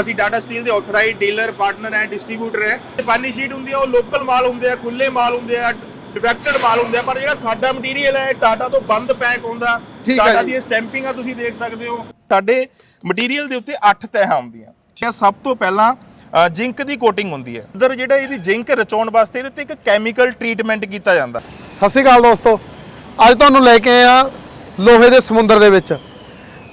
ਅਸੀਂ ਟਾਟਾ ਸਟੀਲ ਦੇ authorised dealer partner and distributor ਹੈ। ਪਾਨੀ ਸ਼ੀਟ ਹੁੰਦੀ ਹੈ ਉਹ ਲੋਕਲ ਮਾਲ ਹੁੰਦੇ ਆ ਖੁੱਲੇ ਮਾਲ ਹੁੰਦੇ ਆ ਡਿਫੈਕਟਡ ਮਾਲ ਹੁੰਦੇ ਆ ਪਰ ਜਿਹੜਾ ਸਾਡਾ ਮਟੀਰੀਅਲ ਹੈ ਟਾਟਾ ਤੋਂ ਬੰਦ ਪੈਕ ਹੁੰਦਾ। ਹੈ ਟਾਟਾ। ਦੀ ਸਟੈਂਪਿੰਗ ਆ ਤੁਸੀਂ ਦੇਖ ਸਕਦੇ ਹੋ। ਸਾਡੇ ਮਟੀਰੀਅਲ ਦੇ ਉੱਤੇ 8 ਤਹਿਾਂ ਹੁੰਦੀਆਂ। ਠੀਕ ਹੈ ਸਭ ਤੋਂ ਪਹਿਲਾਂ ਜਿੰਕ ਦੀ ਕੋਟਿੰਗ ਹੁੰਦੀ ਹੈ। ਅੰਦਰ ਜਿਹੜਾ ਇਹਦੀ ਜਿੰਕ ਰਚਾਉਣ ਵਾਸਤੇ ਇਹਦੇ ਉੱਤੇ ਇੱਕ ਕੈਮੀਕਲ ਟ੍ਰੀਟਮੈਂਟ ਕੀਤਾ ਜਾਂਦਾ। ਸਤਿ ਸ਼੍ਰੀ ਅਕਾਲ ਦੋਸਤੋ। ਅੱਜ ਤੁਹਾਨੂੰ ਲੈ ਕੇ ਆਏ ਆ ਲੋਹੇ ਦੇ ਸਮੁੰਦਰ ਦੇ ਵਿੱਚ।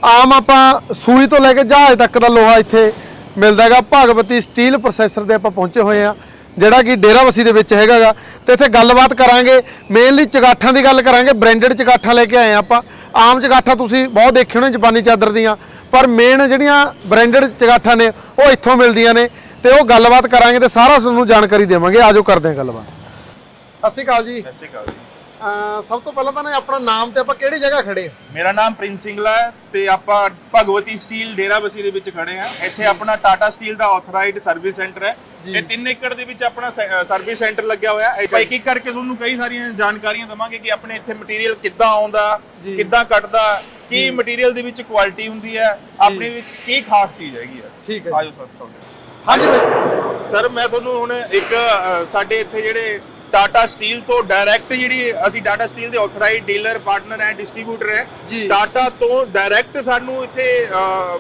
ਆਮ ਆਪਾਂ ਸੂਈ ਤੋਂ ਲੈ ਕੇ ਜਹਾਜ਼ ਤੱਕ ਦਾ ਲੋਹਾ ਇੱਥੇ ਮਿਲਦਾ ਹੈਗਾ। ਭਗਵਤੀ ਸਟੀਲ ਪ੍ਰੋਸੈਸਰ ਦੇ ਆਪਾਂ ਪਹੁੰਚੇ ਹੋਏ ਆ ਜਿਹੜਾ ਕਿ ਡੇਰਾਬੱਸੀ ਦੇ ਵਿੱਚ ਹੈਗਾਗਾ ਤੇ ਇੱਥੇ ਗੱਲਬਾਤ ਕਰਾਂਗੇ ਮੇਨਲੀ ਚਗਾਠਾਂ ਦੀ ਗੱਲ ਕਰਾਂਗੇ ਬ੍ਰਾਂਡਡ ਚਗਾਠਾਂ ਲੈ ਕੇ ਆਏ ਆ ਆਪਾਂ। ਆਮ ਚਗਾਠਾਂ ਤੁਸੀਂ ਬਹੁਤ ਦੇਖੇ ਹੋਣੇ ਜਾਪਾਨੀ ਚਾਦਰ ਦੀਆਂ, ਪਰ ਮੇਨ ਜਿਹੜੀਆਂ ਬ੍ਰਾਂਡਡ ਚਗਾਠਾਂ ਨੇ, ਉਹ ਇੱਥੋਂ ਮਿਲਦੀਆਂ ਨੇ। ਤੇ ਉਹ ਗੱਲਬਾਤ ਕਰਾਂਗੇ ਤੇ ਸਾਰਾ ਤੁਹਾਨੂੰ ਜਾਣਕਾਰੀ ਦੇਵਾਂਗੇ। ਆਜੋ ਕਰਦੇ ਹਾਂ ਗੱਲਬਾਤ। ਸਤਿ ਸ਼੍ਰੀ ਅਕਾਲ ਜੀ। ਸਤਿ ਸ਼੍ਰੀ ਅਕਾਲ ਜੀ। ਸਭ ਤੋਂ ਪਹਿਲਾਂ ਤਾਂ ਨਾ ਆਪਣਾ ਨਾਮ ਤੇ ਆਪਾਂ ਕਿਹੜੀ ਜਗ੍ਹਾ ਖੜੇ ਆ ਮੇਰਾ ਨਾਮ ਪ੍ਰਿੰਸ ਸਿੰਗਲਾ ਹੈ ਤੇ ਆਪਾਂ ਭਗਵਤੀ ਸਟੀਲ ਡੇਰਾਬੱਸੀ ਦੇ ਵਿੱਚ ਖੜੇ ਆ ਇੱਥੇ ਆਪਣਾ ਟਾਟਾ ਸਟੀਲ ਦਾ ਆਥੋਰਾਈਜ਼ਡ ਸਰਵਿਸ ਸੈਂਟਰ ਹੈ। ਇਹ 3 ਏਕੜ ਦੇ ਵਿੱਚ ਆਪਣਾ ਸਰਵਿਸ ਸੈਂਟਰ ਲੱਗਿਆ ਹੋਇਆ। ਹੈ ਇੱਕ ਇੱਕ ਕਰਕੇ ਤੁਹਾਨੂੰ ਕਈ ਸਾਰੀਆਂ ਜਾਣਕਾਰੀਆਂ ਦਵਾਂਗੇ ਕਿ ਆਪਣੇ ਇੱਥੇ ਮਟੀਰੀਅਲ ਕਿੱਦਾਂ ਆਉਂਦਾ। ਕਿੱਦਾਂ ਕੱਟਦਾ ਕੀ ਮਟੀਰੀਅਲ ਦੇ ਵਿੱਚ ਕੁਆਲਿਟੀ ਹੁੰਦੀ ਹੈ ਆਪਣੇ ਵਿੱਚ ਕੀ ਖਾਸ ਚੀਜ਼ ਹੈਗੀ ਹੈ। ਠੀਕ ਹੈ। ਆਜੋ ਸਰ ਹਾਂਜੀ ਸਰ ਮੈਂ ਤੁਹਾਨੂੰ ਹੁਣ ਇੱਕ ਸਾਡੇ ਇੱਥੇ ਜਿਹੜੇ ਟਾਟਾ ਸਟੀਲ ਤੋਂ ਡਾਇਰੈਕਟ ਜਿਹੜੀ ਅਸੀਂ ਟਾਟਾ ਸਟੀਲ ਦੇ authorised dealer partner and distributor ਹੈ। ਟਾਟਾ ਤੋਂ ਡਾਇਰੈਕਟ ਸਾਨੂੰ ਇੱਥੇ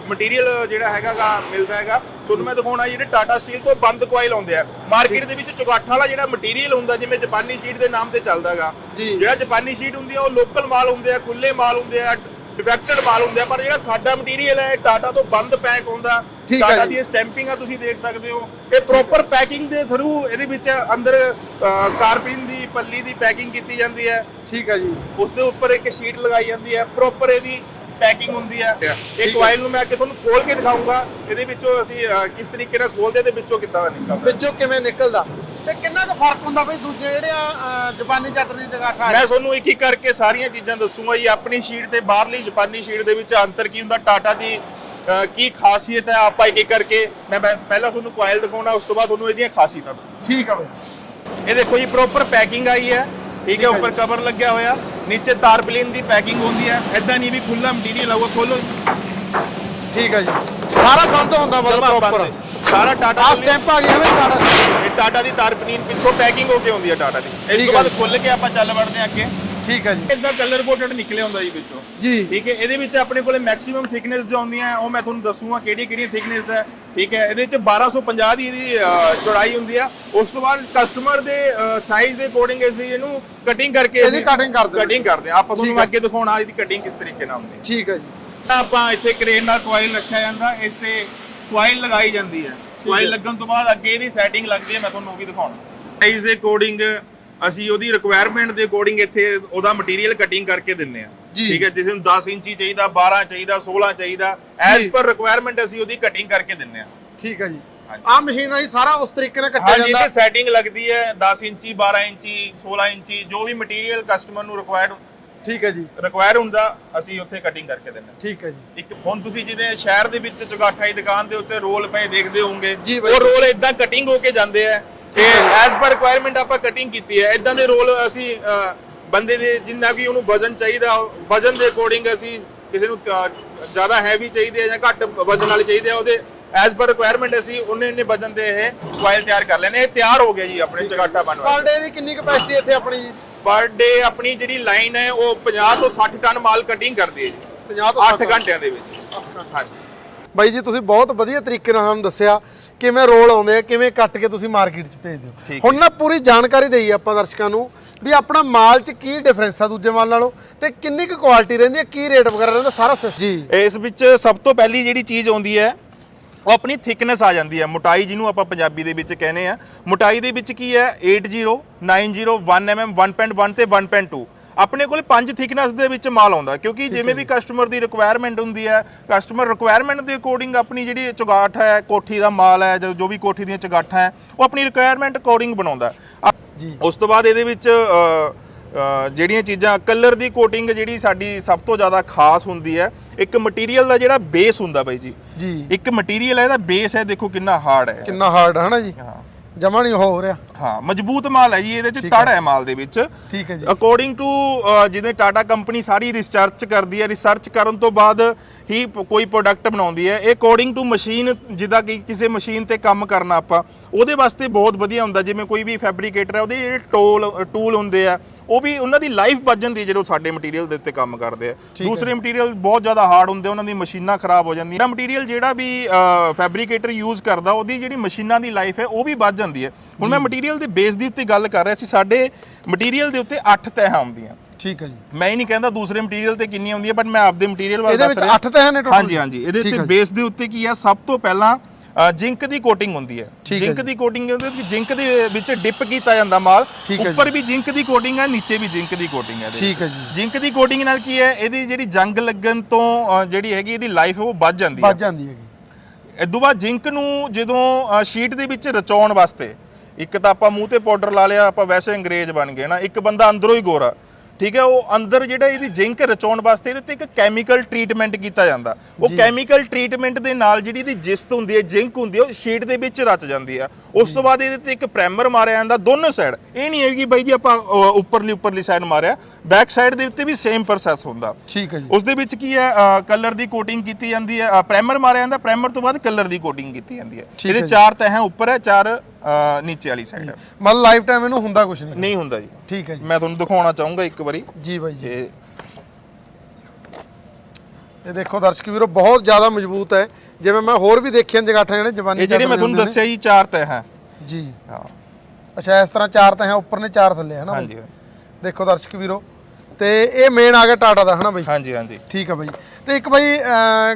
ਮਟੀਰੀਅਲ ਜਿਹੜਾ ਹੈਗਾਗਾ ਮਿਲਦਾ ਹੈਗਾ। ਤੁਹਾਨੂੰ ਮੈਂ ਦਿਖਾਉਣਾ ਜਿਹੜੇ ਟਾਟਾ ਸਟੀਲ ਤੋਂ ਬੰਦ ਕੋਇਲ ਆਉਂਦੇ ਆ। ਮਾਰਕੀਟ ਦੇ ਵਿੱਚ ਚੁਗਾਠਾਂ ਵਾਲਾ ਜਿਹੜਾ ਮਟੀਰੀਅਲ ਹੁੰਦਾ ਜਿਵੇਂ ਜਾਪਾਨੀ ਸ਼ੀਟ ਦੇ ਨਾਮ ਤੇ ਚੱਲਦਾ ਹੈਗਾ ਜੀ। ਜਿਹੜਾ ਜਾਪਾਨੀ ਸ਼ੀਟ ਹੁੰਦੀ ਆ ਉਹ ਲੋਕਲ ਮਾਲ ਹੁੰਦੇ ਆ ਖੁੱਲੇ ਮਾਲ ਹੁੰਦੇ ਆ ਡਿਫੈਕਟਡ ਮਾਲ ਹੁੰਦੇ ਆ ਪਰ ਜਿਹੜਾ ਸਾਡਾ ਮਟੀਰੀਅਲ ਹੈ ਟਾਟਾ ਤੋਂ ਬੰਦ ਪੈਕ ਹੁੰਦਾ ਠੀਕ ਹੈ ਟਾਟਾ ਜੀ। ਦੀ ਸਟੈਂਪਿੰਗ ਆ ਤੁਸੀਂ ਦੇਖ ਸਕਦੇ ਹੋ। ਇਹ ਪ੍ਰੋਪਰ ਪੈਕਿੰਗ ਦੇ ਥਰੂ ਇਹਦੇ ਵਿੱਚ ਅੰਦਰ ਕਾਰਪਿਨ ਦੀ ਪੱਲੀ ਦੀ ਪੈਕਿੰਗ ਕੀਤੀ ਜਾਂਦੀ ਹੈ। ਠੀਕ ਹੈ ਜੀ। ਉਸ ਦੇ ਉੱਪਰ ਇੱਕ ਸ਼ੀਟ ਲਗਾਈ ਜਾਂਦੀ ਹੈ। ਪ੍ਰੋਪਰ ਇਹਦੀ ਪੈਕਿੰਗ ਹੁੰਦੀ ਹੈ। ਇਹ ਕੋਇਲ ਨੂੰ ਮੈਂ ਅੱਗੇ ਤੁਹਾਨੂੰ ਖੋਲ ਕੇ ਦਿਖਾਉਂਗਾ ਇਹਦੇ ਵਿੱਚੋਂ ਅਸੀਂ ਅਹ, ਕਿਸ ਤਰੀਕੇ ਨਾਲ ਖੋਲਦੇ ਤੇ ਵਿੱਚੋਂ ਕਿੱਦਾਂ ਦਾ ਨਿਕਲਦਾ। ਵਿੱਚੋਂ ਕਿਵੇਂ ਨਿਕਲਦਾ? ਤੇ ਕਿੰਨਾ ਕੁ ਫ਼ਰਕ ਹੁੰਦਾ ਬਈ ਦੂਜੇ ਜਿਹੜੇ ਆ ਜਾਪਾਨੀ ਚਾਦਰ ਦੀ ਜਗ੍ਹਾ ਖਾ ਮੈਂ ਤੁਹਾਨੂੰ ਇੱਕ ਇੱਕ ਕਰਕੇ ਸਾਰੀਆਂ ਚੀਜ਼ਾਂ ਦੱਸੂਗਾ ਜੀ। ਆਪਣੀ ਸ਼ੀਟ ਤੇ ਬਾਹਰਲੀ ਜਾਪਾਨੀ ਸ਼ੀਟ ਦੇ ਵਿੱਚ ਅੰਤਰ ਕੀ ਹੁੰਦਾ? ਟਾਟਾ ਦੀ ਕੀ ਖਾਸੀਅਤ ਹੈ ਆਪਾਂ ਇੱਕ ਇੱਕ ਕਰਕੇ? ਮੈਂ ਮੈਂ ਪਹਿਲਾਂ ਤੁਹਾਨੂੰ ਕੋਇਲ ਦਿਖਾਉਣਾ ਉਸ ਤੋਂ ਬਾਅਦ ਤੁਹਾਨੂੰ ਇਹਦੀਆਂ ਖਾਸੀਅਤਾਂ ਦੱਸੂਗਾ ਠੀਕ ਆ ਬਈ। ਇਹ ਦੇਖੋ ਜੀ ਪ੍ਰੋਪਰ ਪੈਕਿੰਗ ਆਈ ਹੈ। ਠੀਕ ਹੈ ਉੱਪਰ ਕਵਰ ਲੱਗਿਆ ਹੋਇਆ। ਨੀਚੇ ਤਾਰਪਲਿਨ ਦੀ ਪੈਕਿੰਗ ਹੁੰਦੀ ਹੈ। ਐਦਾਂ ਨਹੀਂ ਵੀ ਖੁੱਲਾ ਮਟੀਰੀਅਲ ਆਊਗਾ ਖੋਲੋ ਠੀਕ ਹੈ ਜੀ। ਸਾਰਾ ਬੰਦ ਹੁੰਦਾ ਮਤਲਬ ਪ੍ਰੋਪਰ। ਸਾਰਾ ਟਾਟਾ ਆ ਸਟੈਂਪ ਆ ਗਿਆ ਨਾ ਕਾੜਾ ਇਹ ਟਾਟਾ ਦੀ ਤਾਰਪਲਿਨ ਪਿੱਛੋਂ ਪੈਕਿੰਗ ਹੋ ਕੇ ਹੁੰਦੀ ਹੈ ਟਾਟਾ ਦੀ। ਇਸ ਤੋਂ ਬਾਅਦ। ਖੁੱਲ ਕੇ ਆਪਾਂ ਚੱਲ ਵੜਦੇ ਹਾਂ ਅੱਗੇ। ਠੀਕ ਹੈ ਜੀ। ਇਦਾਂ ਕਲਰ ਕੋਟਡ ਨਿਕਲੇ ਹੁੰਦਾ ਜੀ ਵਿੱਚੋਂ ਜੀ। ਠੀਕ ਹੈ ਇਹਦੇ ਵਿੱਚ ਆਪਣੇ ਕੋਲੇ ਮੈਕਸਿਮਮ ਥਿਕਨੈਸ ਜੋ ਆਉਂਦੀਆਂ ਉਹ ਮੈਂ ਤੁਹਾਨੂੰ ਦੱਸੂਗਾ ਕਿਹੜੀ ਕਿਹੜੀ ਥਿਕਨੈਸ ਹੈ। ਠੀਕ ਹੈ ਇਹਦੇ ਵਿੱਚ 1250 ਦੀ ਇਹਦੀ ਚੌੜਾਈ ਹੁੰਦੀ ਆ। ਉਸ ਤੋਂ ਬਾਅਦ ਕਸਟਮਰ ਦੇ ਸਾਈਜ਼ ਦੇ ਅਕੋਰਡਿੰਗ ਅਸੀਂ ਇਹਨੂੰ ਕਟਿੰਗ ਕਰਕੇ ਇਹਦੀ cutting ਕਰ ਦਿੰਦੇ। ਕਟਿੰਗ ਕਰਦੇ ਆਪਾਂ ਤੁਹਾਨੂੰ। ਅੱਗੇ ਦਿਖਾਉਣਾ ਇਹਦੀ ਕਟਿੰਗ ਕਿਸ ਤਰੀਕੇ ਨਾਲ ਹੁੰਦੀ ਹੈ। ਠੀਕ ਹੈ ਜੀ। ਆਪਾਂ ਇੱਥੇ ਕ੍ਰੇਨ ਨਾਲ ਕੋਇਲ ਰੱਖਿਆ ਜਾਂਦਾ ਇੱਥੇ ਕੋਇਲ ਲਗਾਈ ਜਾਂਦੀ ਹੈ। ਕੋਇਲ ਲੱਗਣ ਤੋਂ ਬਾਅਦ ਅੱਗੇ ਇਹਦੀ ਸੈਟਿੰਗ ਲੱਗਦੀ ਹੈ ਮੈਂ ਤੁਹਾਨੂੰ ਉਹ ਵੀ ਦਿਖਾਉਣਾ। ਸਾਈਜ਼ ਦੇ ਅਕੋਰਡਿੰਗ ਅਸੀਂ ਉਹਦੀ ਰਿਕੁਆਇਰਮੈਂਟ ਦੇ ਅਕੋਰਡਿੰਗ ਇੱਥੇ ਉਹਦਾ ਮਟੀਰੀਅਲ ਕਟਿੰਗ ਕਰਕੇ ਦਿੰਨੇ ਆ। ਠੀਕ ਹੈ ਜਿਸ ਨੂੰ 10 ਇੰਚੀ ਚਾਹੀਦਾ 12 ਚਾਹੀਦਾ 16 ਚਾਹੀਦਾ ਜੀ। ਪਰ ਰਿਕੁਆਇਰਮੈਂਟ ਅਸੀਂ ਉਹਦੀ ਕਟਿੰਗ ਕਰਕੇ ਦਿੰਨੇ ਆ ਠੀਕ ਹੈ ਜੀ। ਆ ਮਸ਼ੀਨ ਨਾਲ ਹੀ ਸਾਰਾ ਉਸ ਤਰੀਕੇ ਨਾਲ ਕੱਟਿਆ ਜਾਂਦਾ ਤੇ ਸੈਟਿੰਗ ਲੱਗਦੀ ਹੈ 10 ਇੰਚੀ 12 ਇੰਚੀ 16 ਇੰਚੀ ਜੋ ਵੀ ਮਟੀਰੀਅਲ ਕਸਟਮਰ ਨੂੰ ਰਿਕੁਆਇਰਡ ਠੀਕ ਹੈ ਜੀ ਰਿਕੁਆਇਰ ਹੁੰਦਾ ਅਸੀਂ ਉੱਥੇ ਕਟਿੰਗ ਕਰਕੇ ਦਿੰਨੇ ਆ ਠੀਕ ਹੈ ਜੀ ਇੱਕ ਹੁਣ ਤੁਸੀਂ ਜਿਹਦੇ ਸ਼ਹਿਰ ਦੇ ਵਿੱਚ ਚੁਗਾਠਾ ਦੀ ਦੁਕਾਨ ਦੇ ਉੱਤੇ ਰੋਲ ਪਏ ਦੇਖਦੇ ਹੋਵੋਗੇ। ਉਹ ਰੋਲ ਇਦਾਂ ਕਟਿੰਗ ਹੋ ਕੇ ਜਾਂਦੇ ਆ ਤੇ ਐਜ਼ ਪਰ ਰਿਕੁਆਇਰਮੈਂਟ ਆਪਾਂ ਕਟਿੰਗ ਕੀਤੀ ਹੈ। ਇਦਾਂ ਦੇ ਰੋਲ ਅਸੀਂ ਬੰਦੇ ਦੇ ਜਿੰਨਾ ਵੀ ਉਹਨੂੰ ਵਜ਼ਨ ਚਾਹੀਦਾ ਵਜ਼ਨ ਦੇ ਅਕੋਰਡਿੰਗ ਅਸੀਂ ਕਿਸੇ ਨੂੰ ਜ਼ਿਆਦਾ ਹੈਵੀ ਚਾਹੀਦੇ ਜਾਂ ਘੱਟ ਵਜ਼ਨ ਵਾਲੇ ਚਾਹੀਦੇ ਆ ਉਹਦੇ ਐਜ਼ ਪਰ ਰਿਕੁਆਇਰਮੈਂਟ ਅਸੀਂ ਉਹਨੇ ਇੰਨੇ ਵਜ਼ਨ ਦੇ ਇਹ ਕੋਇਲ ਤਿਆਰ ਕਰ ਲੈਣੇ ਇਹ ਤਿਆਰ ਹੋ ਗਿਆ ਜੀ ਆਪਣੇ ਚੁਗਾਠਾ ਬਣਵਾ ਪਰ ਡੇ ਦੀ ਕਿੰਨੀ ਕਪੈਸਿਟੀ ਇੱਥੇ ਆਪਣੀ ਜੀ? ਪਰ ਡੇ ਆਪਣੀ ਜਿਹੜੀ ਲਾਈਨ ਹੈ ਉਹ 50 ਤੋਂ 60 ਟਨ ਮਾਲ ਕਟਿੰਗ ਕਰਦੀ ਹੈ ਜੀ। 50 ਤੋਂ 8 ਘੰਟਿਆਂ ਦੇ ਵਿੱਚ। ਹਾਂਜੀ। ਬਾਈ ਜੀ ਤੁਸੀਂ ਬਹੁਤ ਵਧੀਆ ਤਰੀਕੇ ਨਾਲ ਸਾਨੂੰ ਦੱਸਿਆ। ਕਿਵੇਂ ਰੋਲ ਆਉਂਦੇ ਆ ਕਿਵੇਂ ਕੱਟ ਕੇ ਤੁਸੀਂ ਮਾਰਕੀਟ 'ਚ ਭੇਜਦੇ ਹੋ। ਹੁਣ ਨਾ ਪੂਰੀ ਜਾਣਕਾਰੀ ਦੇਈ ਆਪਾਂ ਦਰਸ਼ਕਾਂ ਨੂੰ ਵੀ ਆਪਣਾ ਮਾਲ 'ਚ ਕੀ ਡਿਫਰੈਂਸ ਆ ਦੂਜੇ ਮਾਲ ਨਾਲੋਂ ਤੇ ਕਿੰਨੀ ਕੁ ਕੁਆਲਿਟੀ ਰਹਿੰਦੀ ਹੈ ਕੀ ਰੇਟ ਵਗੈਰਾ ਰਹਿੰਦਾ ਸਾਰਾ ਸਿਸ ਜੀ ਇਸ ਵਿੱਚ ਸਭ ਤੋਂ ਪਹਿਲੀ ਜਿਹੜੀ ਚੀਜ਼ ਆਉਂਦੀ ਹੈ ਉਹ ਆਪਣੀ ਥਿਕਨੈਸ ਆ ਜਾਂਦੀ ਹੈ। ਮੋਟਾਈ ਜਿਹਨੂੰ ਆਪਾਂ ਪੰਜਾਬੀ ਦੇ ਵਿੱਚ ਕਹਿੰਦੇ ਆ। ਮੋਟਾਈ ਦੇ ਵਿੱਚ ਕੀ ਹੈ? 80 90 1 mm 1.1 ਤੇ 1.2 ਆਪਣੇ ਕੋਲ ਪੰਜ ਥਿਕਨੈਸ ਦੇ ਵਿੱਚ ਮਾਲ ਆਉਂਦਾ ਕਿਉਂਕਿ ਜਿਵੇਂ ਵੀ ਕਸਟਮਰ ਦੀ ਰਿਕੁਆਇਰਮੈਂਟ ਹੁੰਦੀ ਹੈ ਕਸਟਮਰ ਰਿਕੁਆਇਰਮੈਂਟ ਦੇ ਅਕੋਰਡਿੰਗ ਆਪਣੀ ਜਿਹੜੀ ਚੁਗਾਠ ਹੈ ਕੋਠੀ ਦਾ ਮਾਲ ਹੈ ਜੋ ਵੀ ਕੋਠੀ ਦੀਆਂ ਚੁਗਾਠਾਂ ਹੈ ਉਹ ਆਪਣੀ ਰਿਕੁਆਇਰਮੈਂਟ ਅਕੋਰਡਿੰਗ ਬਣਾਉਂਦਾ। ਜੀ। ਉਸ ਤੋਂ ਬਾਅਦ ਇਹਦੇ ਵਿੱਚ ਜਿਹੜੀਆਂ ਚੀਜ਼ਾਂ ਕਲਰ ਦੀ ਕੋਟਿੰਗ ਜਿਹੜੀ ਸਾਡੀ ਸਭ ਤੋਂ ਜ਼ਿਆਦਾ ਖਾਸ ਹੁੰਦੀ ਹੈ ਇੱਕ ਮਟੀਰੀਅਲ ਦਾ ਜਿਹੜਾ ਬੇਸ ਹੁੰਦਾ ਬਾਈ ਜੀ। ਜੀ। ਇੱਕ ਮਟੀਰੀਅਲ ਹੈ ਇਹਦਾ ਬੇਸ ਹੈ ਦੇਖੋ ਕਿੰਨਾ ਹਾਰਡ ਹੈ। ਕਿੰਨਾ ਹਾਰਡ ਹੈ ਨਾ ਜੀ? ਹਾਂ। ਜਮਾ ਨਹੀਂ ਹੋ ਰਿਹਾ। ਹਾਂ ਮਜ਼ਬੂਤ ਮਾਲ ਹੈ ਜੀ ਇਹਦੇ ਚ। ਤੜ ਹੈ। ਮਾਲ ਦੇ ਵਿੱਚ। ਠੀਕ ਹੈ ਜੀ। ਅਕੋਰਡਿੰਗ ਟੂ ਜਿਹਦੇ ਟਾਟਾ ਕੰਪਨੀ ਸਾਰੀ ਰਿਸਰਚ ਕਰਦੀ ਹੈ ਰਿਸਰਚ ਕਰਨ ਤੋਂ ਬਾਅਦ ਹੀ ਕੋਈ ਪ੍ਰੋਡਕਟ ਬਣਾਉਂਦੀ ਹੈ। ਇਹ ਅਕੋਰਡਿੰਗ ਟੂ ਮਸ਼ੀਨ ਜਿੱਦਾਂ ਕਿ ਕਿਸੇ ਮਸ਼ੀਨ ਤੇ ਕੰਮ ਕਰਨਾ ਆਪਾਂ ਉਹਦੇ ਵਾਸਤੇ ਬਹੁਤ ਵਧੀਆ ਹੁੰਦਾ। ਜਿਵੇਂ ਕੋਈ ਵੀ ਫੈਬਰੀਕੇਟਰ ਹੈ ਉਹਦੇ ਜਿਹੜੇ ਟੂਲ ਟੂਲ ਹੁੰਦੇ ਆ ਉਹ ਵੀ ਉਹਨਾਂ ਦੀ ਲਾਈਫ ਵੱਧ ਜਾਂਦੀ ਜਦੋਂ ਸਾਡੇ ਮਟੀਰੀਅਲ ਦੇ ਉੱਤੇ ਕੰਮ ਕਰਦੇ ਆ। ਦੂਸਰੇ ਮਟੀਰੀਅਲ ਬਹੁਤ ਜ਼ਿਆਦਾ ਹਾਰਡ ਹੁੰਦੇ ਉਹਨਾਂ ਦੀ ਮਸ਼ੀਨਾਂ ਖਰਾਬ ਹੋ ਜਾਂਦੀਆਂ। ਮਟੀਰੀਅਲ ਜਿਹੜਾ ਵੀ ਫੈਬਰੀਕੇਟਰ ਯੂਜ਼ ਕਰਦਾ ਉਹਦੀ ਜਿਹੜੀ ਮਸ਼ੀਨਾਂ ਦੀ ਲਾਈਫ ਹੈ ਉਹ ਵੀ ਵੱਧ ਜਾਂਦੀ ਹੈ। ਹੁਣ ਮੈਂ ਮਟੀਰੀਅਲ ਦੇ ਬੇਸ ਦੀ ਉੱਤੇ ਗੱਲ ਕਰ ਰਿਹਾ ਸੀ ਸਾਡੇ ਮਟੀਰੀਅਲ ਦੇ ਉੱਤੇ 8 ਤਹਿਾਂ ਆਉਂਦੀਆਂ। ਠੀਕ ਹੈ ਜੀ। ਮੈਂ ਹੀ ਨਹੀਂ ਕਹਿੰਦਾ ਦੂਸਰੇ ਮਟੀਰੀਅਲ ਤੇ ਕਿੰਨੀਆਂ ਹੁੰਦੀਆਂ ਬਟ ਮੈਂ ਆਪਦੇ ਮਟੀਰੀਅਲ ਬਾਰੇ ਇਹਦੇ ਦੱਸ ਵਿੱਚ ਰਿਹਾ। 8 ਤਹਿ ਨੇ ਟੋਟਲ ਹਾਂਜੀ ਹਾਂਜੀ। ਇਹਦੇ ਉੱਤੇ ਹੈ। ਬੇਸ ਦੇ ਉੱਤੇ ਕੀ ਆ? ਸਭ ਤੋਂ ਪਹਿਲਾਂ ਜਿੰਕ ਦੀ ਕੋਟਿੰਗ ਹੁੰਦੀ ਹੈ। ਹੈ ਜਿੰਕ। ਦੀ ਕੋਟਿੰਗ ਉਹਦੇ ਵਿੱਚ ਜਿੰਕ ਦੇ ਵਿੱਚ ਡਿਪ ਕੀਤਾ ਜਾਂਦਾ ਮਾਲ। ਹੈ। ਉੱਪਰ ਵੀ ਜਿੰਕ ਦੀ ਕੋਟਿੰਗ ਹੈ ਨੀਚੇ ਵੀ ਜਿੰਕ ਦੀ ਕੋਟਿੰਗ ਹੈ ਠੀਕ ਹੈ ਵਿੱਚ। ਜੀ। ਜਿੰਕ ਦੀ ਕੋਟਿੰਗ ਨਾਲ ਕੀ ਹੈ? ਇਹਦੀ ਜਿਹੜੀ ਜੰਗ ਲੱਗਣ ਤੋਂ ਜਿਹੜੀ ਹੈਗੀ ਇਹਦੀ ਲਾਈਫ ਉਹ ਵੱਧ ਜਾਂਦੀ ਹੈ। ਵੱਜ ਜਾਂਦੀ ਹੈਗੀ। ਇਦੋਂ ਬਾਅਦ ਜਿੰਕ ਨੂੰ ਜਦੋਂ ਸ਼ੀਟ ਦੇ ਵਿੱਚ ਰਚਾਉਣ ਵਾਸਤੇ ਇੱਕ ਤਾਂ ਆਪਾਂ ਮੂੰਹ ਤੇ ਪਾਊਡਰ ਲਾ ਲਿਆ ਆਪਾਂ ਵੈਸੇ ਅੰਗਰੇਜ਼ ਬਣ ਗਏ ਨਾ ਇੱਕ ਬੰਦਾ ਅੰਦਰੋਂ ਹੀ ਗੋਰਾ। ਠੀਕ ਹੈ ਉਹ ਅੰਦਰ ਜਿਹੜਾ ਇਹਦੀ ਜਿੰਕ ਰਚਾਉਣ ਵਾਸਤੇ ਇਹਦੇ ਤੇ ਇੱਕ ਕੈਮੀਕਲ ਟ੍ਰੀਟਮੈਂਟ ਕੀਤਾ ਜਾਂਦਾ। ਉਹ। ਕੈਮੀਕਲ ਟ੍ਰੀਟਮੈਂਟ ਦੇ ਨਾਲ ਜਿਹੜੀ ਇਹਦੀ ਜਿਸਤ ਹੁੰਦੀ ਹੈ ਜਿੰਕ ਹੁੰਦੀ ਹੈ ਉਹ ਸ਼ੀਟ ਦੇ ਵਿੱਚ ਰਚ ਜਾਂਦੀ ਹੈ। ਉਸ ਤੋਂ ਬਾਅਦ ਇਹਦੇ ਤੇ ਇੱਕ ਪ੍ਰਾਈਮਰ ਮਾਰਿਆ ਜਾਂਦਾ ਦੋਨੋਂ ਸਾਈਡ ਇਹ ਨਹੀਂ ਹੈ ਕਿ ਬਾਈ ਜੀ ਆਪਾਂ ਉੱਪਰਲੀ ਉੱਪਰਲੀ ਸਾਈਡ ਮਾਰਿਆ। ਬੈਕ ਸਾਈਡ ਦੇ ਉੱਤੇ ਵੀ ਸੇਮ ਪ੍ਰੋਸੈਸ ਹੁੰਦਾ। ਠੀਕ ਹੈ ਜੀ। ਉਸ ਦੇ ਵਿੱਚ ਕੀ ਹੈ ਕਲਰ ਦੀ ਕੋਟਿੰਗ ਕੀਤੀ ਜਾਂਦੀ ਹੈ ਪ੍ਰਾਈਮਰ ਮਾਰਿਆ ਜਾਂਦਾ। ਪ੍ਰਾਈਮਰ ਤੋਂ ਬਾਅਦ ਕਲਰ ਦੀ ਕੋਟਿੰਗ ਕੀਤੀ ਜਾਂਦੀ ਹੈ। ਇਹਦੇ। ਚਾਰ ਤਹਿ ਉੱਪਰ ਹੈ ਚਾਰ ਨੀਚੇ ਵਾਲੀ ਸਾਈਡ ਮਤਲਬ ਲਾਈਫ ਟਾਈਮ ਇਹਨੂੰ ਹੁੰਦਾ ਕੁਝ ਨਹੀਂ। ਨਹੀਂ ਹੁੰਦਾ ਜੀ। ਠੀਕ ਹੈ ਜੀ। ਮੈਂ ਤੁਹਾਨੂੰ ਦਿਖਾਉਣਾ ਚਾਹੂੰਗਾ ਇੱਕ ਵਾਰੀ। ਜੀ ਬਾਈ ਜੀ। ਇਹ ਦੇਖੋ ਦਰਸ਼ਕ ਵੀਰੋ ਬਹੁਤ ਜ਼ਿਆਦਾ ਮਜ਼ਬੂਤ ਹੈ। ਜਿਵੇਂ ਮੈਂ ਹੋਰ ਵੀ ਦੇਖੀਆਂ ਜਗਾਠਾਂ ਜਿਹੜੇ ਜਵਾਨੀ ਜਿਹੜੇ ਮੈਂ ਤੁਹਾਨੂੰ ਦੱਸਿਆ ਜੀ ਚਾਰ ਤਹਿ ਹੈ। ਜੀ। ਹਾਂ। ਅੱਛਾ ਇਸ ਤਰ੍ਹਾਂ ਚਾਰ ਤਾਂ ਹੈ ਉੱਪਰ ਨੇ ਚਾਰ ਥੱਲੇ ਹੈ ਨਾ? ਹਾਂਜੀ। ਦੇਖੋ ਦਰਸ਼ਕ ਵੀਰੋ ਤੇ ਇਹ ਮੇਨ ਆ ਗਿਆ ਟਾਟਾ ਦਾ ਹਨਾ ਬਾਈ? ਹਾਂਜੀ ਹਾਂਜੀ। ਠੀਕ ਆ ਬਾਈ। ਤੇ ਇੱਕ ਬਾਈ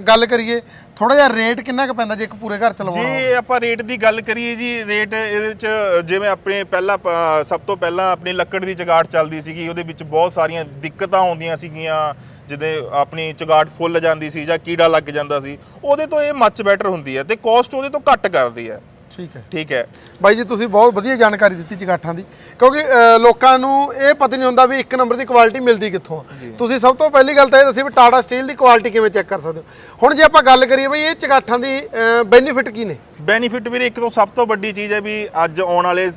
ਗੱਲ ਕਰੀਏ ਥੋੜਾ ਜਿਹਾ ਰੇਟ ਕਿੰਨਾ ਕੁ ਪੈਂਦਾ ਜੇ ਇੱਕ ਪੂਰੇ ਘਰ ਚਲਵਾਉਣਾ? ਜੇ ਆਪਾਂ ਰੇਟ ਦੀ ਗੱਲ ਕਰੀਏ ਜੀ ਰੇਟ ਇਹਦੇ ਚ ਜਿਵੇਂ ਆਪਣੇ ਪਹਿਲਾਂ ਸਭ ਤੋਂ ਪਹਿਲਾਂ ਆਪਣੀ ਲੱਕੜ ਦੀ ਚਗਾਟ ਚੱਲਦੀ ਸੀਗੀ ਉਹਦੇ ਵਿੱਚ ਬਹੁਤ ਸਾਰੀਆਂ ਦਿੱਕਤਾਂ ਆਉਂਦੀਆਂ ਸੀਗੀਆਂ ਜਿਹਦੇ ਆਪਣੀ ਚਗਾਟ ਫੁੱਲ ਜਾਂਦੀ ਸੀ ਜਾਂ ਕੀੜਾ ਲੱਗ ਜਾਂਦਾ ਸੀ ਉਹਦੇ ਤੋਂ ਇਹ ਮੱਚ ਬੈਟਰ ਹੁੰਦੀ ਹੈ ਤੇ ਕਾਸਟ ਉਹਦੇ ਤੋਂ ਘੱਟ ਕਰਦੀ ਹੈ। ਠੀਕ ਹੈ। ਠੀਕ ਹੈ। ਬਾਈ ਜੀ ਤੁਸੀਂ ਬਹੁਤ ਵਧੀਆ ਜਾਣਕਾਰੀ ਦਿੱਤੀ ਚਗਾਠਾਂ ਦੀ। ਕਿਉਂਕਿ ਲੋਕਾਂ ਨੂੰ ਇਹ ਪਤਾ ਨਹੀਂ ਹੁੰਦਾ ਵੀ ਇੱਕ ਨੰਬਰ ਦੀ ਕੁਆਲਿਟੀ ਮਿਲਦੀ ਕਿੱਥੋਂ ਆ। ਤੁਸੀਂ ਸਭ ਤੋਂ ਪਹਿਲੀ ਗੱਲ ਤਾਂ ਇਹ ਦੱਸੀ ਵੀ ਟਾਟਾ ਸਟੀਲ ਦੀ ਕੁਆਲਿਟੀ ਕਿਵੇਂ ਚੈੱਕ ਕਰ ਸਕਦੇ ਹੋ। ਹੁਣ ਜੇ ਆਪਾਂ ਗੱਲ ਕਰੀਏ ਬਈ ਇਹ ਚਗਾਠਾਂ ਦੀ ਬੈਨੀਫਿਟ ਕੀ ਨੇ? ਬੈਨੀਫਿਟ ਵੀਰੇ ਇੱਕ ਤੋਂ ਸਭ ਤੋਂ ਵੱਡੀ ਚੀਜ਼ ਹੈ ਵੀ ਅੱਜ ਆਉਣ ਵਾਲੇ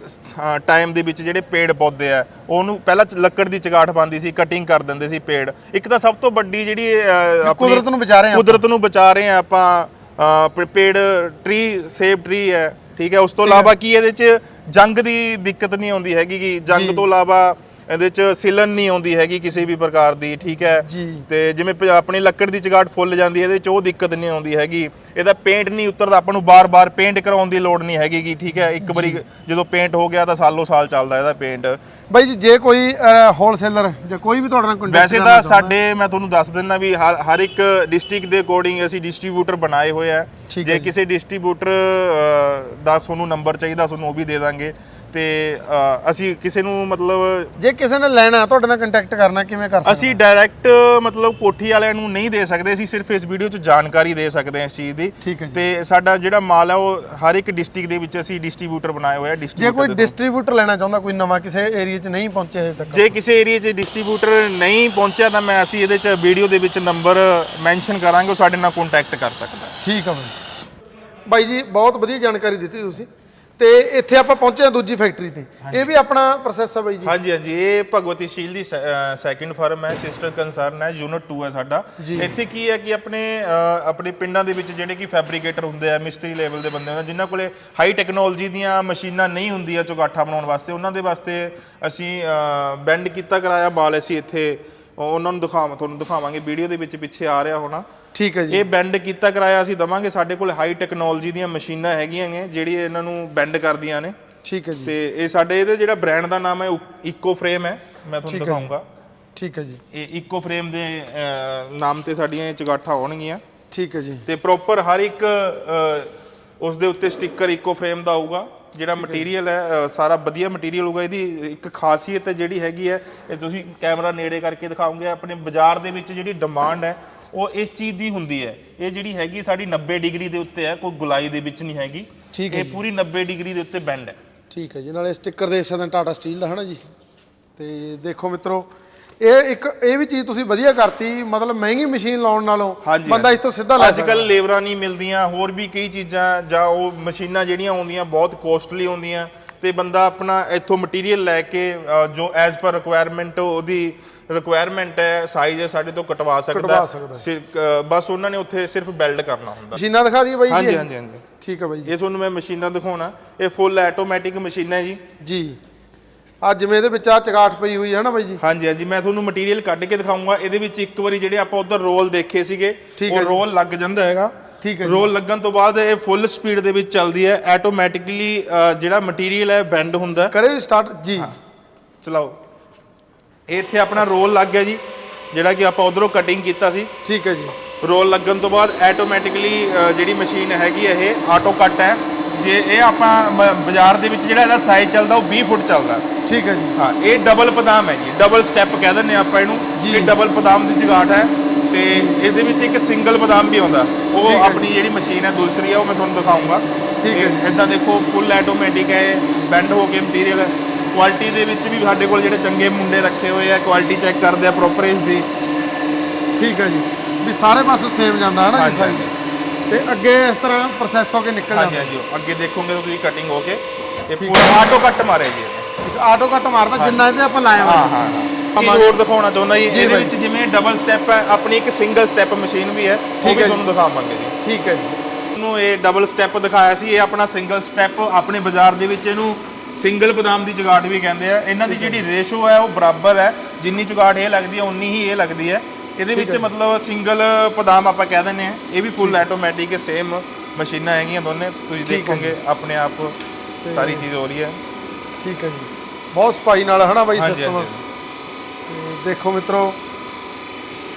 ਟਾਈਮ ਦੇ ਵਿੱਚ ਜਿਹੜੇ ਪੇੜ ਪੌਦੇ ਆ ਉਹਨੂੰ ਪਹਿਲਾਂ ਚ- ਲੱਕੜ ਦੀ ਚਗਾਠ ਬੰਦੀ ਸੀ ਕਟਿੰਗ ਕਰ ਦਿੰਦੇ ਸੀ ਪੇੜ। ਇੱਕ ਤਾਂ ਸਭ ਤੋਂ ਵੱਡੀ ਜਿਹੜੀ ਅ, ਆਪਣੀ ਕੁਦਰਤ ਨੂੰ ਬਚਾ ਰਹੇ ਹਾਂ ਕੁਦਰਤ ਨੂੰ ਬਚਾ ਰਹੇ ਆ ਆਪਾਂ ਅ, ਪ- ਪੇੜ ਟਰੀ ਸੇਫ ਟਰੀ ਹੈ। ਠੀਕ ਹੈ ਉਸ ਤੋਂ ਇਲਾਵਾ ਕੀ ਇਹਦੇ ਚ ਜੰਗ ਦੀ ਦਿੱਕਤ ਨਹੀਂ ਆਉਂਦੀ ਹੈਗੀ ਕਿ। ਜੰਗ ਤੋਂ ਇਲਾਵਾ ਇਹਦੇ ਚ ਸਿਲਨ ਨਹੀਂ ਆਉਂਦੀ ਹੈਗੀ ਕਿਸੇ ਵੀ ਪ੍ਰਕਾਰ ਦੀ ਠੀਕ ਹੈ। ਤੇ ਜਿਵੇਂ ਆਪਣੀ ਲੱਕੜ ਦੀ ਚਗਾਟ ਫੁੱਲ ਜਾਂਦੀ ਹੈ ਇਹਦੇ ਚ ਉਹ ਦਿੱਕਤ ਨਹੀਂ ਆਉਂਦੀ ਹੈਗੀ। ਇਹਦਾ ਪੇਂਟ ਨਹੀਂ ਉਤਰਦਾ ਆਪਾਂ ਨੂੰ ਬਾਰ-ਬਾਰ ਪੇਂਟ ਕਰਾਉਣ ਦੀ ਲੋੜ ਨਹੀਂ ਹੈਗੀ ਠੀਕ ਹੈ? ਇੱਕ ਵਾਰੀ ਜਦੋਂ ਪੇਂਟ ਹੋ ਗਿਆ ਤਾਂ ਸਾਲੋ ਸਾਲ ਚੱਲਦਾ ਇਹਦਾ ਪੇਂਟ ਬਾਈ ਜੀ ਜੇ ਕੋਈ ਹੋਲਸੇਲਰ ਜਾਂ ਕੋਈ ਵੀ ਤੁਹਾਡੇ ਨਾਲ ਕੰਟੈਕਟ ਵੈਸੇ ਤਾਂ ਸਾਡੇ ਮੈਂ ਤੁਹਾਨੂੰ ਦੱਸ ਦਿੰਦਾ ਵੀ ਹਰ ਇੱਕ ਡਿਸਟ੍ਰਿਕਟ ਦੇ ਅਕੋਰਡਿੰਗ ਅਸੀਂ ਡਿਸਟ੍ਰੀਬਿਊਟਰ ਬਣਾਏ ਹੋਏ ਆ। ਜੀ। ਕਿਸੇ ਡਿਸਟ੍ਰੀਬਿਊਟਰ ਦਾ ਤੁਹਾਨੂੰ ਨੰਬਰ ਚਾਹੀਦਾ ਤੁਹਾਨੂੰ ਉਹ ਵੀ ਦੇ ਦਾਂਗੇ। ਤੇ ਅ, ਅਸੀਂ ਕਿਸੇ ਨੂੰ ਮਤਲਬ ਜੇ ਕਿਸੇ ਨੇ ਲੈਣਾ ਤੁਹਾਡੇ ਨਾਲ ਕੰਟੈਕਟ ਕਰਨਾ ਕਿਵੇਂ ਕਰ ਸਕਦੇ ਅਸੀਂ ਡਾਇਰੈਕਟ ਮਤਲਬ ਕੋਠੀ ਵਾਲਿਆਂ ਨੂੰ ਨਹੀਂ ਦੇ ਸਕਦੇ ਅਸੀਂ ਸਿਰਫ ਇਸ ਵੀਡੀਓ 'ਚ ਜਾਣਕਾਰੀ ਦੇ ਸਕਦੇ ਹਾਂ ਇਸ ਚੀਜ਼ ਦੀ ਠੀਕ ਹੈ ਜੀ। ਤੇ ਸਾਡਾ ਜਿਹੜਾ ਮਾਲ ਹੈ ਉਹ ਹਰ ਇੱਕ ਡਿਸਟ੍ਰਿਕਟ ਦੇ ਵਿੱਚ ਅਸੀਂ ਡਿਸਟ੍ਰੀਬਿਊਟਰ ਬਣਾਏ ਹੋਏ ਆ ਜੇ ਕੋਈ। ਡਿਸਟ੍ਰੀਬਿਊਟਰ ਲੈਣਾ ਚਾਹੁੰਦਾ ਕੋਈ ਨਵਾਂ ਕਿਸੇ ਏਰੀਆ 'ਚ ਨਹੀਂ ਪਹੁੰਚਿਆ ਹਜੇ ਤੱਕ ਜੇ ਕਿਸੇ ਏਰੀਆ 'ਚ ਡਿਸਟ੍ਰੀਬਿਊਟਰ ਨਹੀਂ ਪਹੁੰਚਿਆ ਤਾਂ ਮੈਂ ਅਸੀਂ ਇਹਦੇ 'ਚ ਵੀਡੀਓ ਦੇ ਵਿੱਚ ਨੰਬਰ ਮੈਂਸ਼ਨ ਕਰਾਂਗੇ ਉਹ ਸਾਡੇ ਨਾਲ ਕੰਟੈਕਟ ਕਰ ਸਕਦਾ ਹੈ। ਠੀਕ ਆ ਬਾਈ ਬਾਈ ਜੀ ਬਹੁਤ ਵਧੀਆ ਜਾਣਕਾਰੀ ਦਿੱਤੀ ਤੁਸੀਂ ਤੇ ਇੱਥੇ ਆਪਾਂ ਪਹੁੰਚੇ ਹਾਂ ਦੂਜੀ ਫੈਕਟਰੀ ਤੇ। ਇਹ ਵੀ ਆਪਣਾ ਪ੍ਰੋਸੈਸ ਆ ਬਾਈ ਜੀ? ਹਾਂਜੀ ਹਾਂਜੀ। ਇਹ ਭਗਵਤੀ ਸ਼ੀਲ ਦੀ ਸੈਕਿੰਡ ਫਰਮ ਹੈ ਸਿਸਟਰ ਕੰਸਰਨ ਹੈ ਯੂਨਿਟ 2 ਹੈ ਸਾਡਾ। ਇੱਥੇ ਕੀ ਹੈ ਕਿ ਆਪਣੇ ਅ, ਆਪਣੇ ਪਿੰਡਾਂ ਦੇ ਵਿੱਚ ਜਿਹੜੇ ਕਿ ਫੈਬਰੀਕੇਟਰ ਹੁੰਦੇ ਆ ਮਿਸਤਰੀ ਲੈਵਲ ਦੇ ਬੰਦੇ ਹੁੰਦੇ ਆ, ਜਿਨ੍ਹਾਂ ਕੋਲੇ ਹਾਈ ਟੈਕਨੋਲੋਜੀ ਦੀਆਂ ਮਸ਼ੀਨਾਂ ਨਹੀਂ ਹੁੰਦੀਆਂ ਚੁਗਾਠਾ ਬਣਾਉਣ ਵਾਸਤੇ ਉਹਨਾਂ ਦੇ ਵਾਸਤੇ ਅਸੀਂ ਬੈਂਡ ਕੀਤਾ ਕਰਾਇਆ ਮਾਲ ਅਸੀਂ ਇੱਥੇ। ਉਹ- ਉਹਨਾਂ ਨੂੰ ਦਿਖਾਵਾਂ ਤੁਹਾਨੂੰ ਦਿਖਾਵਾਂਗੇ ਵੀਡੀਓ ਦੇ ਵਿੱਚ ਪਿੱਛੇ ਆ ਰਿਹਾ ਹੋਣਾ। ਠੀਕ ਹੈ ਜੀ। ਇਹ ਬੈਂਡ ਕੀਤਾ ਕਰਾਇਆ ਅਸੀਂ ਦਵਾਂਗੇ। ਸਾਡੇ ਕੋਲ ਹਾਈ ਟੈਕਨੋਲੋਜੀ ਦੀਆਂ ਮਸ਼ੀਨਾਂ ਹੈਗੀਆਂ ਨੇ ਜਿਹੜੀ ਇਹਨਾਂ ਨੂੰ ਬੈਂਡ ਕਰਦੀਆਂ ਨੇ। ਠੀਕ ਹੈ ਜੀ। ਤੇ ਇਹ ਸਾਡੇ ਇਹਦੇ ਜਿਹੜਾ ਬ੍ਰਾਂਡ ਦਾ ਨਾਮ ਹੈ ਇਕੋ ਫਰੇਮ ਹੈ। ਮੈਂ ਤੁਹਾਨੂੰ। ਦਿਖਾਉਂਗਾ। ਠੀਕ ਹੈ ਜੀ। ਇਹ ਇਕੋ ਫਰੇਮ ਦੇ ਨਾਮ ਤੇ ਸਾਡੀਆਂ ਇਹ ਚਗਾਠਾਂ ਹੋਣਗੀਆਂ। ਠੀਕ ਹੈ ਜੀ। ਤੇ ਪ੍ਰੋਪਰ ਹਰ ਇੱਕ ਉਸ ਦੇ ਉੱਤੇ ਸਟicker ਇਕੋ ਫਰੇਮ ਦਾ ਆਊਗਾ। ਜਿਹੜਾ ਮਟੀਰੀਅਲ ਹੈ ਸਾਰਾ ਵਧੀਆ ਮਟੀਰੀਅਲ ਹੋਊਗਾ। ਇਹਦੀ ਇੱਕ ਖਾਸੀਅਤ ਹੈ ਜਿਹੜੀ ਹੈਗੀ ਹੈ ਇਹ ਤੁਸੀਂ ਕੈਮਰਾ ਨੇੜੇ ਕਰਕੇ ਦਿਖਾਓਗੇ। ਆਪਣੇ ਬਾਜ਼ਾਰ ਦੇ ਵਿੱਚ ਜਿਹੜੀ ਡਿਮਾਂਡ ਹੈ ਉਹ ਇਸ ਚੀਜ਼ ਦੀ ਹੁੰਦੀ ਹੈ। ਇਹ ਜਿਹੜੀ ਹੈਗੀ ਸਾਡੀ 90 ਡਿਗਰੀ ਦੇ ਉੱਤੇ ਹੈ ਕੋਈ ਗੁਲਾਈ ਦੇ ਵਿੱਚ ਨਹੀਂ ਹੈਗੀ। ਠੀਕ ਹੈ ਇਹ। ਪੂਰੀ 90 ਡਿਗਰੀ ਦੇ ਉੱਤੇ ਬੈਂਡ ਹੈ। ਠੀਕ ਹੈ ਜੀ। ਨਾਲੇ ਸਟicker ਦੇ ਸਕਦੇ ਹਾਂ ਟਾਟਾ ਸਟੀਲ ਦਾ ਹਨਾ ਜੀ? ਤੇ ਦੇਖੋ ਮਿੱਤਰੋ ਇਹ ਇੱਕ ਇਹ ਵੀ ਚੀਜ਼ ਤੁਸੀਂ ਵਧੀਆ ਕਰਤੀ ਮਤਲਬ ਮਹਿੰਗੀ ਮਸ਼ੀਨ ਲਾਉਣ ਨਾਲੋਂ ਬੰਦਾ ਇਸ ਤੋਂ ਸਿੱਧਾ ਲੈ ਅੱਜ ਕੱਲ ਲੇਬਰਾਂ ਨਹੀਂ ਮਿਲਦੀਆਂ ਹੋਰ ਵੀ ਕਈ ਚੀਜ਼ਾਂ ਜਾਂ ਉਹ ਮਸ਼ੀਨਾਂ ਜਿਹੜੀਆਂ ਆਉਂਦੀਆਂ ਬਹੁਤ ਕੋਸਟਲੀ ਹੁੰਦੀਆਂ ਤੇ ਬੰਦਾ ਆਪਣਾ ਇੱਥੋਂ ਮਟੀਰੀਅਲ ਲੈ ਕੇ ਜੋ ਐਜ਼ ਪਰ ਰਿਕੁਆਇਰਮੈਂਟ ਉਹਦੀ ਰਿਕੁਆਇਰਮੈਂਟ ਹੈ ਸਾਈਜ਼ ਸਾਡੇ ਤੋਂ ਕਟਵਾ ਸਕਦਾ ਅ, ਬਸ ਉਹਨਾਂ ਨੇ ਉੱਥੇ ਸਿਰਫ ਬਿਲਡ ਕਰਨਾ ਹੁੰਦਾ। ਮਸ਼ੀਨਾਂ ਦਿਖਾ ਦਈਏ ਬਾਈ ਜੀ। ਹਾਂਜੀ? ਹਾਂਜੀ ਹਾਂਜੀ। ਠੀਕ ਹੈ ਬਾਈ ਜੀ। ਇਹ ਤੁਹਾਨੂੰ ਮੈਂ ਮਸ਼ੀਨਾਂ ਦਿਖਾਉਣਾ। ਇਹ ਫੁੱਲ ਆਟੋਮੈਟਿਕ ਮਸ਼ੀਨ ਹੈ ਜੀ। ਜੀ। ਆ ਜਿਵੇਂ ਇਹਦੇ ਵਿੱਚ ਆ ਚਗਾਠ ਪਈ ਹੋਈ ਹੈ ਨਾ ਬਾਈ ਜੀ? ਹਾਂਜੀ ਹਾਂਜੀ। ਮੈਂ ਤੁਹਾਨੂੰ ਮਟੀਰੀਅਲ ਕੱਢ ਕੇ ਦਿਖਾਉਂਗਾ। ਇਹਦੇ ਵਿੱਚ ਇੱਕ ਵਾਰੀ ਜਿਹੜੇ ਆਪਾਂ ਉਧਰ ਰੋਲ ਦੇਖੇ ਸੀਗੇ ਠੀਕ ਉਹ ਹੈ ਜੀ। ਰੋਲ ਲੱਗ ਜਾਂਦਾ ਹੈਗਾ। ਠੀਕ ਹੈ ਜੀ। ਰੋਲ ਲੱਗਣ ਤੋਂ ਬਾਅਦ ਇਹ ਫੁੱਲ ਸਪੀਡ ਦੇ ਵਿੱਚ ਚੱਲਦੀ ਹੈ। ਆਟੋਮੈਟਿਕਲੀ ਜਿਹੜਾ ਮਟੀਰੀਅਲ ਹੈ ਬੈਂਡ ਹੁੰਦਾ ਹੈ। ਕਰੇ ਸਟਾਰਟ ਜੀ। ਚਲਾਓ। ਇੱਥੇ ਆਪਣਾ ਰੋਲ ਲੱਗ ਗਿਆ ਜੀ ਜਿਹੜਾ ਕਿ ਆਪਾਂ ਉਧਰੋਂ ਕਟਿੰਗ ਕੀਤਾ ਸੀ। ਠੀਕ ਹੈ ਜੀ। ਰੋਲ ਲੱਗਣ ਤੋਂ ਬਾਅਦ ਆਟੋਮੈਟਿਕਲੀ ਜਿਹੜੀ ਮਸ਼ੀਨ ਹੈਗੀ ਹੈ ਇਹ ਆਟੋ ਕੱਟ ਹੈ। ਜੇ ਇਹ ਆਪਾਂ ਬਾਜ਼ਾਰ ਦੇ ਵਿੱਚ ਜਿਹੜਾ ਇਹਦਾ ਸਾਈਜ਼ ਚੱਲਦਾ ਉਹ 20 ਫੁੱਟ ਚੱਲਦਾ। ਠੀਕ ਹੈ ਜੀ। ਹਾਂ ਇਹ ਡਬਲ ਪਦਾਮ ਹੈ ਜੀ। ਡਬਲ ਸਟੈਪ ਕਹਿ ਦਿੰਦੇ ਹਾਂ ਆਪਾਂ ਇਹਨੂੰ ਜੀ। ਇਹ ਡਬਲ ਪਦਾਮ ਦੀ ਜਗਾਟ ਹੈ। ਤੇ ਇਹਦੇ ਵਿੱਚ ਇੱਕ ਸਿੰਗਲ ਪਦਾਮ ਵੀ ਆਉਂਦਾ। ਉਹ ਹੈ ਆਪਣੀ ਜਿਹੜੀ ਮਸ਼ੀਨ ਹੈ ਦੂਸਰੀ ਹੈ ਉਹ ਮੈਂ ਤੁਹਾਨੂੰ ਦਿਖਾਉਂਗਾ। ਠੀਕ ਹੈ। ਇਦਾਂ ਦੇਖੋ ਫੁੱਲ ਆਟੋਮੈਟਿਕ ਹੈ ਬੈਂਡ ਹੋ ਕੇ ਮਟੀਰੀਅਲ ਕੁਆਲਿਟੀ ਦੇ ਵਿੱਚ ਵੀ ਸਾਡੇ ਕੋਲ ਜਿਹੜੇ ਚੰਗੇ ਮੁੰਡੇ ਰੱਖੇ ਹੋਏ ਆ ਕੁਆਲਿਟੀ ਚੈੱਕ ਕਰਦੇ ਆ ਪ੍ਰੋਪਰ ਇਸ ਦੀ। ਠੀਕ ਹੈ ਜੀ। ਵੀ ਸਾਰੇ ਪਾਸੇ ਸੇਮ ਜਾਂਦਾ ਹੈ ਨਾ ਜੀ ਹਾਂਜੀ, ਸਾਈਜ਼ ਤੇ ਅੱਗੇ ਇਸ ਤਰ੍ਹਾਂ ਪ੍ਰੋਸੈਸ ਹੋ ਕੇ ਨਿਕਲ ਹਾਂਜੀ ਜਾਂਦਾ। ਹਾਂਜੀ ਅੱਗੇ ਦੇਖੋਗੇ ਤਾਂ ਤੁਸੀਂ ਕਟਿੰਗ ਹੋ ਕੇ ਇਹ ਪੂਰਾ ਆਟੋ ਕੱਟ ਮਾਰੇ ਜੀ ਇਹਨੇ। ਆਟੋ ਕੱਟ ਮਾਰਦਾ ਜਿੰਨਾ ਇਹਦੇ ਆਪਾਂ ਲਾਇਆ ਹਾਂ ਹੋਇਆ। ਹਾਂ ਹਾਂ। ਚੀਜ਼ ਹੋਰ ਦਿਖਾਉਣਾ ਚਾਹੁੰਦਾ ਜੀ ਇਹਦੇ। ਵਿੱਚ ਜਿਵੇਂ ਡਬਲ ਸਟੈਪ ਹੈ ਆਪਣੀ ਇੱਕ ਸਿੰਗਲ ਸਟੈਪ ਮਸ਼ੀਨ ਵੀ ਹੈ ਉਹ ਠੀਕ ਵੀ। ਤੁਹਾਨੂੰ ਦਿਖਾਵਾਂਗੇ ਜੀ। ਠੀਕ ਹੈ ਜੀ। ਨੂੰ ਇਹ ਡਬਲ ਸਟੈਪ ਦਿਖਾਇਆ ਸੀ ਇਹ ਆਪਣਾ ਸਿੰਗਲ ਸਟੈਪ ਆਪਣੇ ਬਾਜ਼ਾਰ ਦੇ ਵਿੱਚ ਇਹਨੂੰ ਸਿੰਗਲ ਬਦਾਮ ਦੀ ਜੁਗਾੜ ਵੀ ਕਹਿੰਦੇ ਆ। ਇਹਨਾਂ ਦੀ ਜਿਹੜੀ ਰੇਸ਼ੋ ਹੈ ਉਹ ਬਰਾਬਰ ਹੈ। ਜਿੰਨੀ ਜੁਗਾੜ ਇਹ ਲੱਗਦੀ ਹੈ ਉਨੀ ਹੀ ਇਹ ਲੱਗਦੀ ਹੈ। ਇਹਦੇ ਵਿੱਚ ਮਤਲਬ ਸਿੰਗਲ ਬਦਾਮ ਆਪਾਂ ਕਹਿ ਦਿੰਦੇ ਆ ਇਹ ਵੀ ਫੁੱਲ ਆਟੋਮੈਟਿਕ ਸੇਮ ਮਸ਼ੀਨਾਂ ਹੈਗੀਆਂ ਦੋਨੇ। ਤੁਸੀਂ ਹੈ ਦੇਖੋਗੇ ਆਪਣੇ ਆਪ ਸਾਰੀ ਚੀਜ਼ ਹੋ ਰਹੀ ਹੈ। ਠੀਕ ਹੈ ਜੀ। ਬਹੁਤ ਸਪਾਈ ਨਾਲ ਹਨਾ ਬਾਈ ਸਿਸਟਮ। ਦੇਖੋ ਮਿੱਤਰੋ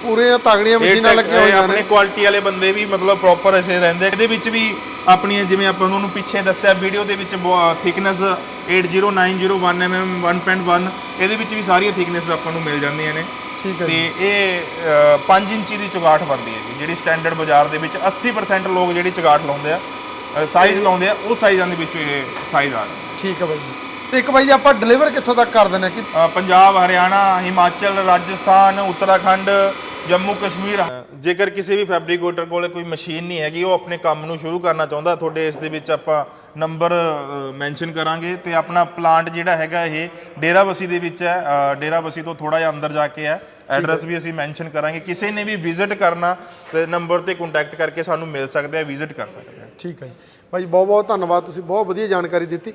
ਪੂਰੀਆਂ ਤਗੜੀਆਂ ਮਸ਼ੀਨਾਂ ਲੱਗੀਆਂ ਹੋਈਆਂ ਆਪਣੇ ਨੇ। ਕੁਆਲਿਟੀ ਵਾਲੇ ਬੰਦੇ ਵੀ ਮਤਲਬ ਪ੍ਰੋਪਰ ਐਸੇ ਰਹਿੰਦੇ। ਇਹਦੇ ਵਿੱਚ ਵੀ ਆਪਣੀਆਂ ਜਿਵੇਂ ਆਪਾਂ ਉਹਨਾਂ ਨੂੰ ਪਿੱਛੇ ਦੱਸਿਆ ਵੀਡੀਓ ਦੇ ਵਿੱਚ ਥਿਕਨੈਸ 80901 mm 1.1 ਇਹਦੇ ਵਿੱਚ ਵੀ ਸਾਰੀਆਂ ਥਿਕਨੈਸ ਆਪਾਂ ਨੂੰ ਮਿਲ ਜਾਂਦੀਆਂ ਨੇ। ਠੀਕ ਹੈ ਤੇ ਇਹ 5 ਇੰਚੀ ਦੀ ਚੁਗਾਠ ਬਣਦੀ ਹੈ ਜੀ ਜਿਹੜੀ ਸਟੈਂਡਰਡ ਬਾਜ਼ਾਰ ਦੇ ਵਿੱਚ 80% ਲੋਕ ਜਿਹੜੀ ਚੁਗਾਠ ਲਾਉਂਦੇ ਆ ਸਾਈਜ਼ ਲਾਉਂਦੇ ਆ ਉਹ ਸਾਈਜ਼ਾਂ ਦੇ ਵਿੱਚੋਂ ਇਹ ਸਾਈਜ਼ ਆ ਜਾਂਦਾ ਠੀਕ ਹੈ ਬਾਈ ਤੇ ਇੱਕ ਬਾਈ ਜੀ ਆਪਾਂ ਡਿਲੀਵਰ ਕਿੱਥੋਂ ਤੱਕ ਕਰ ਦਿੰਦੇ ਹਾਂ ਕਿ ਪੰਜਾਬ ਹਰਿਆਣਾ ਹਿਮਾਚਲ ਰਾਜਸਥਾਨ ਉੱਤਰਾਖੰਡ ਜੰਮੂ ਕਸ਼ਮੀਰ ਜੇਕਰ ਕਿਸੇ ਵੀ ਫੈਬਰਿਕੇਟਰ ਕੋਲੇ ਕੋਈ ਮਸ਼ੀਨ ਨਹੀਂ ਹੈਗੀ ਉਹ ਆਪਣੇ ਕੰਮ ਨੂੰ ਸ਼ੁਰੂ ਕਰਨਾ ਚਾਹੁੰਦਾ ਤੁਹਾਡੇ ਇਸ ਦੇ ਵਿੱਚ ਆਪਾਂ ਨੰਬਰ ਮੈਂਸ਼ਨ ਕਰਾਂਗੇ ਤੇ ਆਪਣਾ ਪਲਾਂਟ ਜਿਹੜਾ ਹੈਗਾ ਇਹ ਡੇਰਾਬੱਸੀ ਦੇ ਵਿੱਚ ਹੈ। ਡੇਰਾਬੱਸੀ ਤੋਂ ਥੋੜਾ ਜਿਹਾ ਅੰਦਰ ਜਾ ਕੇ ਹੈ। ਐਡਰੈਸ ਵੀ ਅਸੀਂ ਮੈਂਸ਼ਨ ਕਰਾਂਗੇ। ਕਿਸੇ ਨੇ ਵੀ ਵਿਜ਼ਿਟ ਕਰਨਾ ਤੇ ਨੰਬਰ ਤੇ ਕੰਟੈਕਟ ਕਰਕੇ ਸਾਨੂੰ ਮਿਲ ਸਕਦੇ ਆ ਵਿਜ਼ਿਟ ਕਰ ਸਕਦੇ ਆ। ਠੀਕ ਹੈ ਜੀ। ਭਾਈ ਬਹੁਤ ਬਹੁਤ ਧੰਨਵਾਦ ਤੁਸੀਂ ਬਹੁਤ ਵਧੀਆ ਜਾਣਕਾਰੀ ਦਿੱਤੀ।